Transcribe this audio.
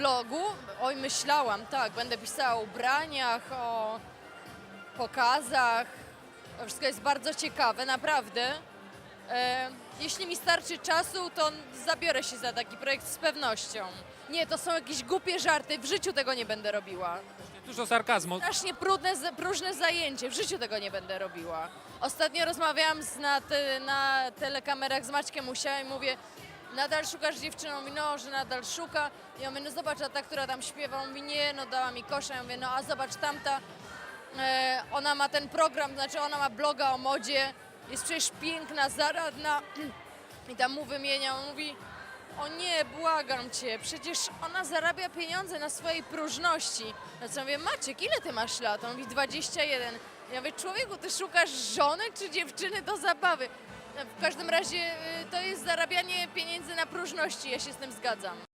blogu? Oj, myślałam, tak. Będę pisała o ubraniach, o pokazach. To wszystko jest bardzo ciekawe, naprawdę. E, jeśli mi starczy czasu, to zabiorę się za taki projekt z pewnością. Nie, to są jakieś głupie żarty. W życiu tego nie będę robiła. Dużo sarkazmu. Strasznie próżne, próżne zajęcie. W życiu tego nie będę robiła. Ostatnio rozmawiałam z, na, te, na telekamerach z Maćkiem Musia i mówię, nadal szukasz dziewczyny? Mówi, no, że nadal szuka. Ja mówię, no zobacz, a ta, która tam śpiewa, on mówi, nie, no dała mi kosza. Ja mówię, no a zobacz, tamta, e, ona ma ten program, znaczy ona ma bloga o modzie, jest przecież piękna, zaradna. I tam mu wymienia, on mówi, o nie, błagam cię, przecież ona zarabia pieniądze na swojej próżności. No co mówię, Maciek, ile ty masz lat? On mówi 21. Ja mówię, człowieku, ty szukasz żony czy dziewczyny do zabawy? W każdym razie y, to jest zarabianie pieniędzy na próżności, ja się z tym zgadzam.